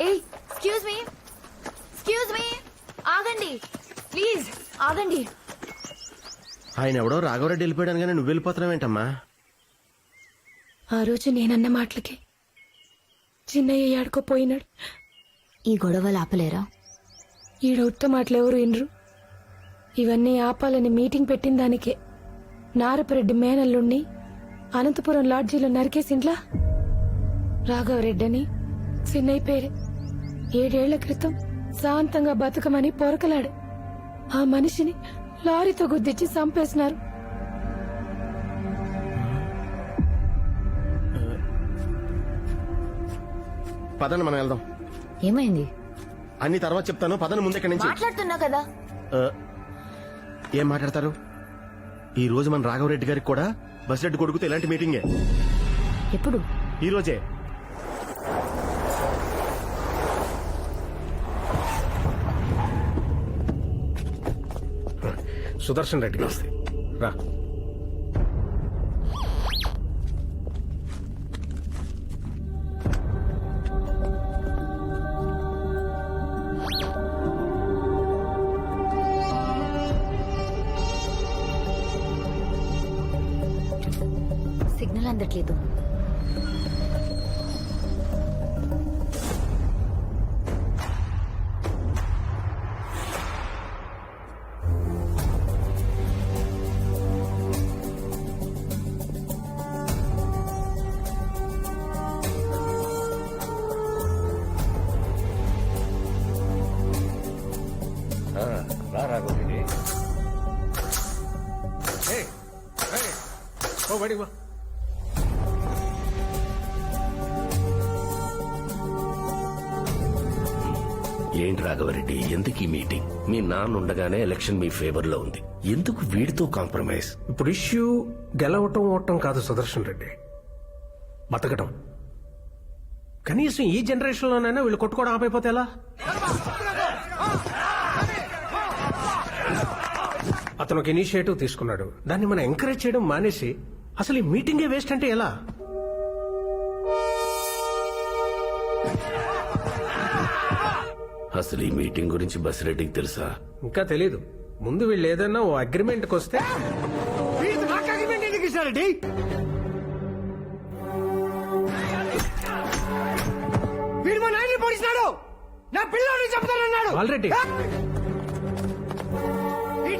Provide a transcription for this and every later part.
ఏ excuse me excuse me ఆగండి. Please ఆగండి. ఆయన ఎవడో రాఘవరెడ్డి వెళ్ళిపోయాడు కానీ నువ్వు వెళ్ళిపోతున్నావేంటమ్మా ఆ రోజు నేనన్న మాటలకి చిన్నయ్య ఏడుకో పోయినాడు. ఈ గొడవలు ఆపలేరా ఈడ ఉత్త మాటలు ఎవరు వినరు ఇవన్నీ ఆపాలని మీటింగ్ పెట్టిన దానికే నారపరెడ్డి మేనల్లుండి అనంతపురం లాడ్జీలో నరికేసింట్లా రాఘవరెడ్డి అని చిన్నయ్య పేరే. ఏడేళ్ళ క్రితం శాంతంగా బతుకమని పొరకలాడు ఆ మనిషిని లారీతో గుద్దిచ్చి చంపేసినారు. పదండి మనం వెళ్దాం. ఏమైంది? అన్ని తర్వాత చెప్తాను. పదని ముందు ఇక్కడి నుంచి? మాట్లాడుతున్నా కదా. ఆ, ఏం మాట్లాడతారు? ఈ రోజు మన రాఘవరెడ్డి గారికి కూడా బసిరెడ్డి కొడుకుతో ఇలాంటి మీటింగే. ఎప్పుడు? ఈ రోజే. సుదర్శన్ రెడ్డి. వస్తే రా. సిగ్నల్ అందట్లేదు. బడి వా. ఏంటి రాఘవరెడ్డి ఎందుకు ఈ మీటింగ్? మీ నాన్న ఉండగానే ఎలక్షన్ మీ ఫేవర్లో ఉంది. ఎందుకు వీడితో కాంప్రమైజ్? ఇప్పుడు ఇష్యూ గెలవటం ఓటం కాదు సుదర్శన్ రెడ్డి. బతకటం. కనీసం ఈ జనరేషన్ లోనైనా వీళ్ళు కొట్టుకోవడం ఆపైపోతే ఎలా? అతను ఒక ఇనిషియేటివ్ తీసుకున్నాడు. దాన్ని మనం ఎంకరేజ్ చేయడం మానేసి అసలు ఈ మీటింగే వేస్ట్ అంటే ఎలా? అసలు ఈ మీటింగ్ గురించి బసిరెడ్డికి తెలుసా? ఇంకా తెలీదు. ముందు వీళ్ళు ఏదైనా ఓ అగ్రిమెంట్కి వస్తే వీడు మా నాయన్ని పొడిచినాడు నా పిల్లోడిని చంపుతానన్నాడు. ఆల్రెడీ.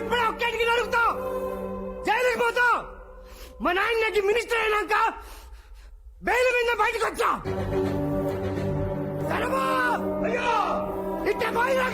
ఇప్పుడే ఒక్కటికి నడుగుతావు జైలుకి పోతావు మా నాయనకి మినిస్టర్ అయినాక బెయిల్ మీద బయటకు వచ్చా. ధనమా! అయ్యో! ఇట్ట పోయినా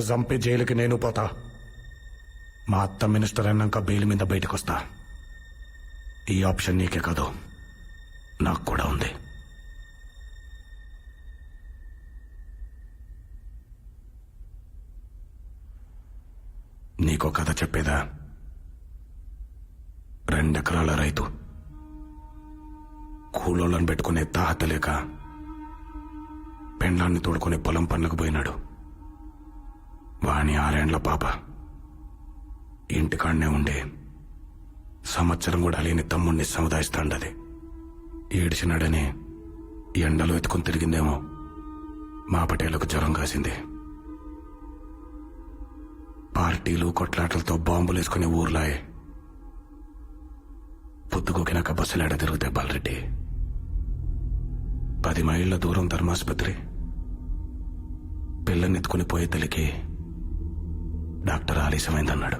నిన్ను చంపి జైలుకి నేను పోతా. మా అత్త మినిస్టర్ అన్నాక బెయిల్ మీద బయటకు వస్తా ఈ ఆప్షన్ నీకే కాదు. నాకు కూడా ఉంది. నీకో కథ చెప్పేదా? రెండెకరాల రైతు. కూలోళ్ళను పెట్టుకునే తాహత లేక పెండ్లాన్ని తోడుకునే పొలం పనులకు పోయినాడు. వాణి ఆరేండ్ల పాప. ఇంటికాడనే ఉండే. సంవత్సరం కూడా లేని తమ్ముణ్ణి సముదాయిస్తాండది. ఏడిచినాడని ఎండలో ఎత్తుకుని తిరిగిందేమో. మా పటేలకు జ్వరం కాసింది. పార్టీలు కొట్లాటలతో బాంబులు వేసుకునే ఊర్లాయే. పొద్దుకోకినాక బస్సులాడ తిరుగుతాయి బాలరెడ్డి. పది మైళ్ళ దూరం ధర్మాసుపత్రి. పిల్లనెత్తుకుని పోయే తల్లికి డాక్టర్ ఆలస్యమైందన్నాడు.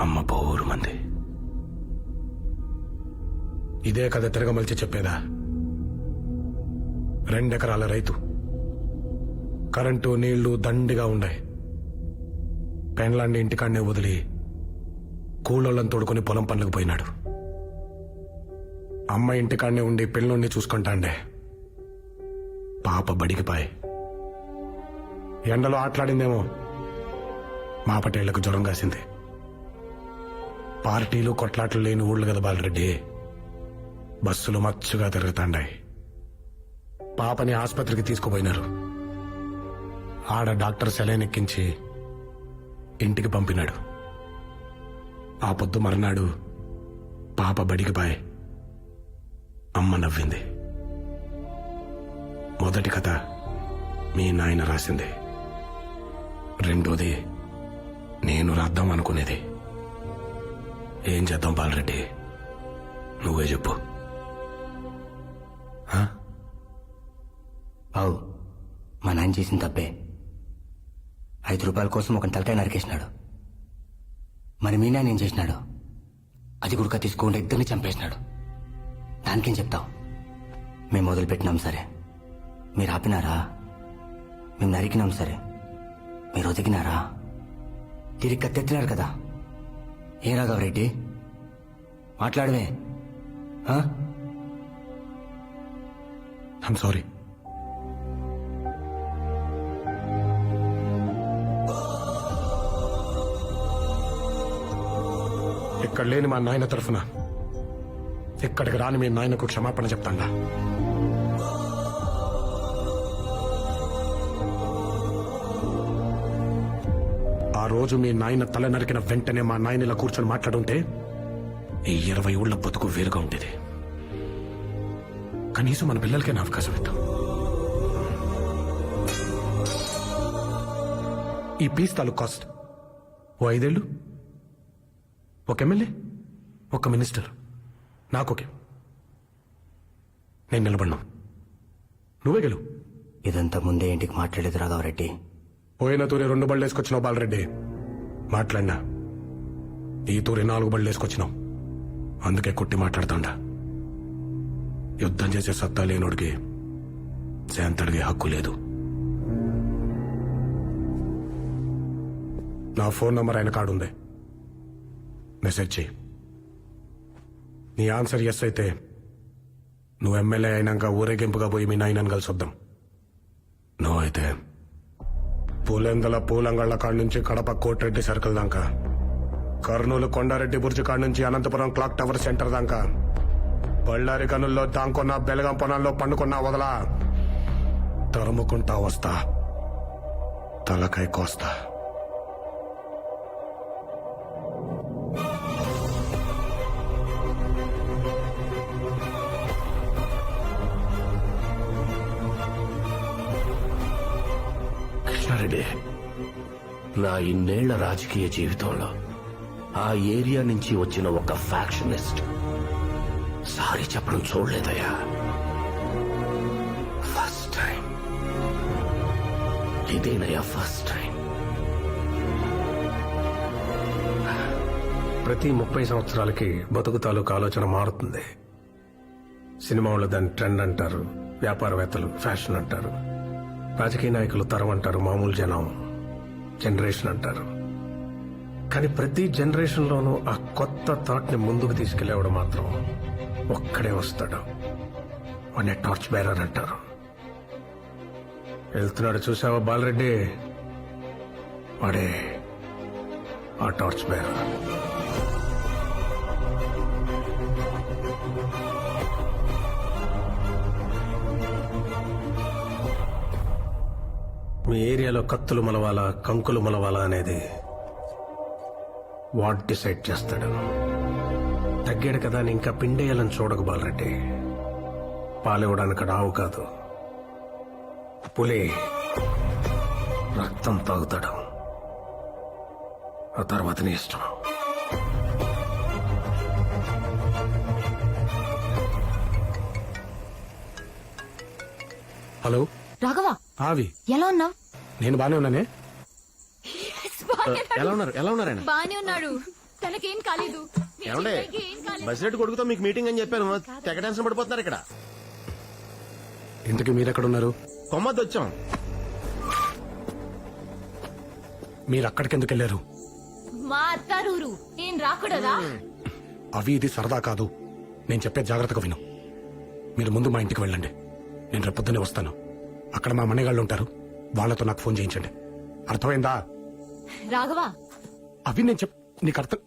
అమ్మ పోరు మంది. ఇదే కథ తిరగమలిచి చెప్పేదా? రెండెకరాల రైతు. కరెంటు నీళ్ళు దండిగా ఉండే పెండ్లాండి ఇంటికాడనే వదిలి కూలోళ్ళని తోడుకొని పొలం పనులకు పోయినాడు. అమ్మ ఇంటికాడనే ఉండి పిల్లోడిని చూసుకుంటాండే. పాప బడికిపాయి. ఎండలో ఆటలాడిందేమో. మా పటేళ్ళకు జ్వరం కాసింది. పార్టీలు కొట్లాటలు లేని ఊళ్ళు కదా బాలరెడ్డి. బస్సులు మచ్చుగా తిరుగుతాండాయి. పాపని ఆసుపత్రికి తీసుకుపోయినారు. ఆడ డాక్టర్ సెలైన్ ఎక్కించి ఇంటికి పంపినాడు. ఆ పొద్దు మర్నాడు పాప బడికి పాయ్ అమ్మ నవ్వింది. మొదటి కథ మీ నాయన రాసింది. రెండోది నేను రాద్దాం అనుకునేది. ఏం చేద్దాం బాలరెడ్డి? నువ్వే చెప్పు. అవు మా నాన్న చేసిన తప్పే. ఐదు రూపాయల కోసం ఒక తలకాయ నరికేసినాడు. మరి మీ నాన్న ఏం చేసినాడు? అది గుడక తీసుకుంటే ఇద్దరిని చంపేసినాడు. దానికేం చెప్తావు? మేము మొదలు పెట్టినాం సరే. మీరు ఆపినారా? మేము నరికినాం సరే. మీరు ఒదిగినారా? తిరిగి కత్తెత్తినారు కదా. ఏ రాఘవరెడ్డి మాట్లాడవే. ఐమ్ సారీ ఇక్కడ లేని మా నాయన తరఫున ఇక్కడికి రాని మీ నాయనకు క్షమాపణ చెప్తాండా? ఆ రోజు మీ నాయన తల నరికిన వెంటనే మా నాయన ఇలా కూర్చొని మాట్లాడుంటే ఈ ఇరవై ఊళ్ళ బతుకు వేరుగా ఉండేది. కనీసం మన పిల్లలకైనా అవకాశం ఇద్దాం. ఈ పీస్ తాలూకు కాస్ట్ ఓ ఐదేళ్ళు? ఒక ఎమ్మెల్యే? ఒక మినిస్టర్? నాకొకే. నేను నిలబడినా. నువ్వే గెలు ఇదంతా ముందే ఇంటికి మాట్లాడేది రాఘవరెడ్డి. పోయిన తూరి రెండు బళ్ళు వేసుకొచ్చినావు బాలరెడ్డి. మాట్లాడినా. ఈ తూరి నాలుగు బళ్ళు వేసుకొచ్చినావు అందుకే కొట్టి మాట్లాడుతాండా. యుద్ధం చేసే సత్తా లేనోడికి శాంతడిగే హక్కు లేదు. నా ఫోన్ నంబర్ ఆయన కాడుంది. మెసేజ్ చేయి నీ ఆన్సర్ ఎస్ అయితే నువ్వు ఎమ్మెల్యే అయినాక ఊరేగింపుగా పోయి మీ నాయనని కలిసి వద్దాం నో అయితే పూలెందల పూలంగళ్ళ కాడ నుంచి కడప కోటిరెడ్డి సర్కిల్ దాకా. కర్నూలు కొండారెడ్డి బుర్జి కాడ నుంచి అనంతపురం క్లాక్ టవర్ సెంటర్ దాకా. బళ్ళారి కనుల్లో దాంకొన్న బెలగం పొనాల్లో పండుకున్నా వదలా. తరుముకుంటా వస్తా. తలకాయ కోస్తా. కృష్ణారెడ్డి నా ఇన్నేళ్ళ రాజకీయ జీవితంలో ఆ ఏరియా నుంచి వచ్చిన ఒక ఫ్యాక్షనిస్ట్. సారీ చెప్పడం చూడలేదయ్యా. ఫస్ట్ టైం ఇదేనయ్యా ఫస్ట్ టైం ప్రతి ముప్పై సంవత్సరాలకి బతుకు తాలూకు ఆలోచన మారుతుంది. సినిమా వాళ్ళు దాన్ని ట్రెండ్ అంటారు వ్యాపారవేత్తలు ఫ్యాషన్ అంటారు. రాజకీయ నాయకులు తరం అంటారు మామూలు జనం జనరేషన్ అంటారు. కానీ ప్రతి జనరేషన్లోనూ ఆ కొత్త థాట్ని ముందుకు తీసుకెళ్ళేవాడు మాత్రం ఒక్కడే వస్తాడు. వాడిని టార్చ్ బేరర్ అంటారు. వెళ్తున్నాడు చూసావా బాలరెడ్డి? వాడే ఆ టార్చ్ బేరర్. మీ ఏరియాలో కత్తులు మలవాలా కంకులు మలవాలా అనేది వాట్ డిసైడ్ చేస్తాడు. తగ్గాడు కదా అని ఇంకా పిండేయాలని చూడకు బాలరెడ్డి. పాలివ్వడానికి ఆవు కాదు. పులి రక్తం తాగుతాడు. ఆ తర్వాత నీ ఇష్టం. హలో? రాఘవ ఆవి. ఎలా ఉన్నావు? నేను బానే ఉన్నానే? ఎలా ఉన్నారు? ఎలా ఉన్నారు ఆయన? బానే ఉన్నాడు. తనకేం కాలేదు. ఏమండే. బసిరెడ్డి కొడుకుతో మీకు మీటింగ్ అని చెప్పాను. తెగ టెన్షన్ పడిపోతున్నారు ఇక్కడ. ఇంతకీ మీరెక్కడున్నారు? కొమ్మద్దు వచ్చాం మీరు అక్కడికి ఎందుకు వెళ్ళారు మా అత్తారూరు. నేను రాకూడదా? అవి ఇది సరదా కాదు. నేను చెప్పే జాగ్రత్తగా విను. మీరు ముందు మా ఇంటికి వెళ్ళండి. నేను రేపు పొద్దున్నే వస్తాను. అక్కడ మా మణిగాళ్ళు ఉంటారు. వాళ్ళతో నాకు ఫోన్ చేయించండి. అర్థమైందా? రాఘవ. అవి నేను చెప్ నీకు అర్థం